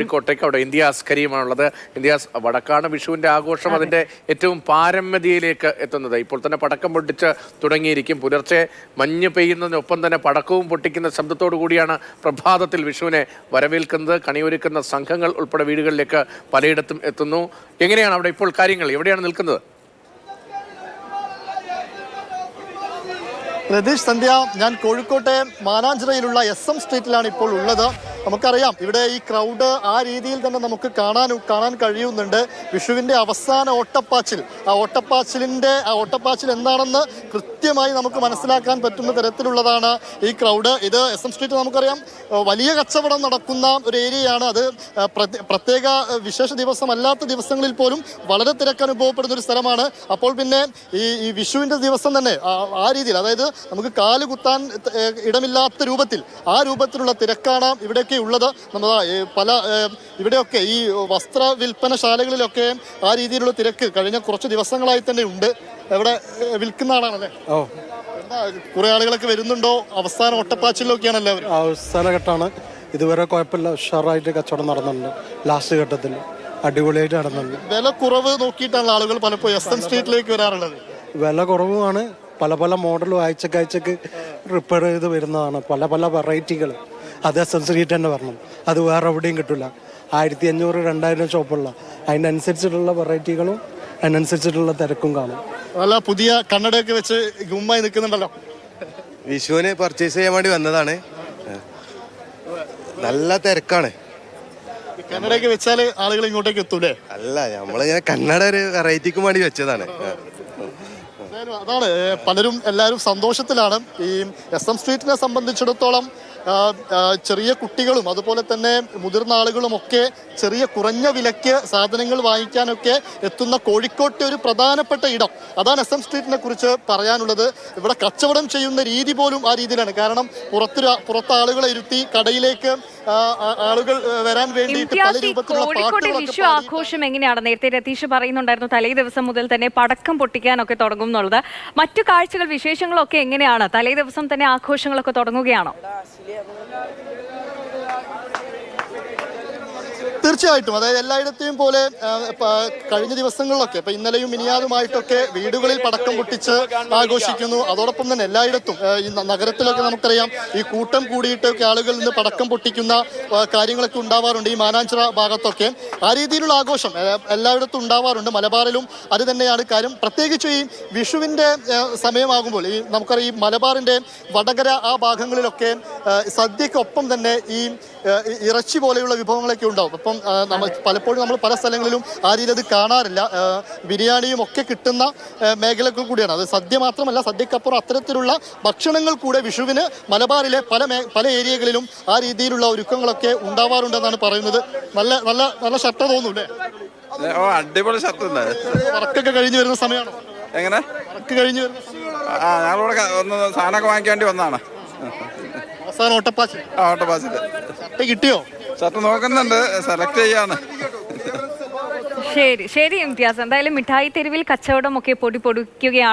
കോഴിക്കോട്ടേക്ക് അവിടെ India's കരീമാണുള്ളത് India's വടക്കാണ് വിഷുവിന്റെ ആഘോഷം അതിന്റെ ഏറ്റവും പാരമ്യതയിലേക്ക് എത്തുന്നത്. ഇപ്പോൾ തന്നെ പടക്കം പൊട്ടിച്ച് തുടങ്ങിയിരിക്കും. പുലർച്ചെ മഞ്ഞ് പെയ്യുന്നതിനൊപ്പം തന്നെ പടക്കവും പൊട്ടിക്കുന്ന ശബ്ദത്തോടു കൂടിയാണ് പ്രഭാതത്തിൽ വിഷുവിനെ വരവേൽക്കുന്നത്. കണിയൊരുക്കുന്ന സംഘങ്ങൾ ഉൾപ്പെടെ വീടുകളിലേക്ക് പലയിടത്തും എത്തുന്നു. എങ്ങനെയാണ് അവിടെ ഇപ്പോൾ കാര്യങ്ങൾ? എവിടെയാണ് നിൽക്കുന്നത്? രതീഷ് സന്ധ്യ ഞാൻ കോഴിക്കോട്ടെ മാനാഞ്ചിറയിലുള്ള എസ് എം സ്ട്രീറ്റിലാണ് ഇപ്പോൾ ഉള്ളത്. നമുക്കറിയാം ഇവിടെ ഈ ക്രൗഡ് ആ രീതിയിൽ തന്നെ നമുക്ക് കാണാൻ കാണാൻ കഴിയുന്നുണ്ട്. വിഷുവിന്റെ അവസാന ഓട്ടപ്പാച്ചിൽ. ആ ഓട്ടപ്പാച്ചിലിന്റെ ആ ഓട്ടപ്പാച്ചിൽ എന്താണെന്ന് കൃത്യമായി നമുക്ക് മനസ്സിലാക്കാൻ പറ്റുന്ന തരത്തിലുള്ളതാണ് ഈ ക്രൗഡ് ഇത് എസ് എം സ്ട്രീറ്റ് നമുക്കറിയാം വലിയ കച്ചവടം നടക്കുന്ന ഒരു ഏരിയയാണ് അത്. പ്രത്യേക വിശേഷ ദിവസമല്ലാത്ത ദിവസങ്ങളിൽ പോലും വളരെ തിരക്കനുഭവപ്പെടുന്ന ഒരു സ്ഥലമാണ്. അപ്പോൾ പിന്നെ ഈ ഈ വിഷുവിന്റെ ദിവസം തന്നെ ആ രീതിയിൽ അതായത് നമുക്ക് കാൽ കുത്താൻ ഇടമില്ലാത്ത രൂപത്തിൽ ആ രൂപത്തിലുള്ള തിരക്കാണ് ഇവിടെയൊക്കെ ഉള്ളത്. നമ്മൾ പല ഇവിടെയൊക്കെ ഈ വസ്ത്ര വിൽപ്പനശാലകളിലൊക്കെ ആ രീതിയിലുള്ള തിരക്ക് കഴിഞ്ഞ കുറച്ച് ദിവസങ്ങളായി തന്നെ ഉണ്ട്. ഇവിടെ വിൽക്കുന്ന ആളാണല്ലേ? ഓ. എന്താ കുറെ ആളുകളൊക്കെ വരുന്നുണ്ടോ? അവസാന ഒട്ടപ്പാച്ചിലൊക്കെയാണ് എല്ലാവരും അവസാനഘട്ടമാണ് ഇതുവരെ കുഴപ്പമില്ല. ഉഷാറായിട്ട് കച്ചവടം നടന്നുണ്ട് ലാസ്റ്റ് ഘട്ടത്തിൽ. അടിപൊളിയായിട്ട് നടന്നുണ്ട് വില കുറവ് നോക്കിയിട്ടാണ് ആളുകൾ പലപ്പോഴും എസ് എം സ്ട്രീറ്റിലേക്ക് വരാറുള്ളത്. വില കുറവുമാണ്. പല പല മോഡലും ആഴ്ചക്ക് ആഴ്ചക്ക് റിപ്പയർ ചെയ്ത് വരുന്നതാണ്. പല പല വെറൈറ്റികൾ അത് എസ് എം സ്ട്രീറ്റ് തന്നെ വരണം. അത് വേറെ എവിടെയും കിട്ടില്ല ആയിരത്തി അഞ്ഞൂറ് രണ്ടായിരം ഷോപ്പുള്ള. അതിനനുസരിച്ചിട്ടുള്ള വെറൈറ്റികളും അതിനനുസരിച്ചിട്ടുള്ള തിരക്കും കാണും. നല്ല പുതിയ കണ്ണടയൊക്കെ വെച്ച് ഗുമ്മായി നിൽക്കുന്നുണ്ടല്ലോ. വിഷുവിന് പർച്ചേസ് ചെയ്യാൻ വേണ്ടി വന്നതാണ്. നല്ല തിരക്കാണ്. കന്നഡയൊക്കെ വെച്ചാൽ ആളുകൾ ഇങ്ങോട്ടേക്ക് എത്തൂലേ? അല്ല നമ്മളിങ്ങനെ കന്നഡ ഒരു വെറൈറ്റിക്ക് വേണ്ടി വെച്ചതാണ്. അതാണ് പലരും എല്ലാവരും സന്തോഷത്തിലാണ് ഈ എസ് എം സ്ട്രീറ്റിനെ സംബന്ധിച്ചിടത്തോളം ചെറിയ കുട്ടികളും അതുപോലെ തന്നെ മുതിർന്ന ആളുകളുമൊക്കെ ചെറിയ കുറഞ്ഞ വിലയ്ക്ക് സാധനങ്ങൾ വാങ്ങിക്കാനൊക്കെ എത്തുന്ന കോഴിക്കോട്ടെ ഒരു പ്രധാനപ്പെട്ട ഇടം. അതാണ് എസ് എം സ്ട്രീറ്റിനെ കുറിച്ച് പറയാനുള്ളത്. ഇവിടെ കച്ചവടം ചെയ്യുന്ന രീതി പോലും ആ രീതിയിലാണ്. കാരണം പുറത്ത് പുറത്ത് ആളുകളെ ഇരുത്തി കടയിലേക്ക് ആളുകൾ വരാൻ വേണ്ടിയിട്ട് പല രൂപത്തിലുള്ള വിഷു ആഘോഷം എങ്ങനെയാണ്? നേരത്തെ രതീഷ് പറയുന്നുണ്ടായിരുന്നു തലേ ദിവസം മുതൽ തന്നെ പടക്കം പൊട്ടിക്കാനൊക്കെ തുടങ്ങും എന്നുള്ളത്. മറ്റു കാഴ്ചകൾ വിശേഷങ്ങളൊക്കെ എങ്ങനെയാണ്? തലേ ദിവസം തന്നെ ആഘോഷങ്ങളൊക്കെ തുടങ്ങുകയാണോ? Diego. തീർച്ചയായിട്ടും. അതായത് എല്ലായിടത്തെയും പോലെ കഴിഞ്ഞ ദിവസങ്ങളിലൊക്കെ ഇപ്പൊ ഇന്നലെയും മിനിയാതുമായിട്ടൊക്കെ വീടുകളിൽ പടക്കം പൊട്ടിച്ച് ആഘോഷിക്കുന്നു. അതോടൊപ്പം തന്നെ എല്ലായിടത്തും ഈ നഗരത്തിലൊക്കെ നമുക്കറിയാം ഈ കൂട്ടം കൂടിയിട്ടൊക്കെ ആളുകളിൽ നിന്ന് പടക്കം പൊട്ടിക്കുന്ന കാര്യങ്ങളൊക്കെ ഉണ്ടാവാറുണ്ട് ഈ മാനാഞ്ചിറ ഭാഗത്തൊക്കെ. ആ രീതിയിലുള്ള ആഘോഷം എല്ലായിടത്തും ഉണ്ടാവാറുണ്ട്. മലബാറിലും അത് തന്നെയാണ് കാര്യം. പ്രത്യേകിച്ച് ഈ വിഷുവിന്റെ സമയമാകുമ്പോൾ ഈ നമുക്കറിയാം ഈ മലബാറിന്റെ വടകര ആ ഭാഗങ്ങളിലൊക്കെ സദ്യക്കൊപ്പം തന്നെ ഈ ഇറച്ചി പോലെയുള്ള വിഭവങ്ങളൊക്കെ ഉണ്ടാവും. അപ്പം നമ്മൾ പലപ്പോഴും നമ്മൾ പല സ്ഥലങ്ങളിലും ആ രീതിയിൽ അത് കാണാറില്ല. ബിരിയാണിയും ഒക്കെ കിട്ടുന്ന മേഖലകൾ കൂടിയാണ്. അത് സദ്യ മാത്രമല്ല സദ്യക്കപ്പുറം അത്തരത്തിലുള്ള ഭക്ഷണങ്ങൾ കൂടെ വിഷുവിന് മലബാറിലെ പല പല ഏരിയകളിലും ആ രീതിയിലുള്ള ഒരുക്കങ്ങളൊക്കെ ഉണ്ടാവാറുണ്ടെന്നാണ് പറയുന്നത്. നല്ല നല്ല നല്ല ഷർട്ട് ഓ അടിപൊളി ഷർട്ട് വർക്കൊക്കെ കഴിഞ്ഞു വരുന്ന സമയമാണോ? എങ്ങനെ? വർക്ക് കഴിഞ്ഞു ആ ഞങ്ങളിവിടെ ഒന്ന് സാധനമൊക്കെ വാങ്ങിക്കാൻ വേണ്ടി വന്നതാണ്. അവസാനം ഓട്ടപ്പാച്ച് ആ ഓട്ടോപാസിൽ കിട്ടിയോ? ഷർട്ട് നോക്കുന്നുണ്ട്. സെലക്ട് ചെയ്യാണ്. ശരി ശരി ഇംതിയാസ്. എന്തായാലും മിഠായി തെരുവിൽ കച്ചവടം ഒക്കെ പൊടി പൊടിക്കുകയാണ്.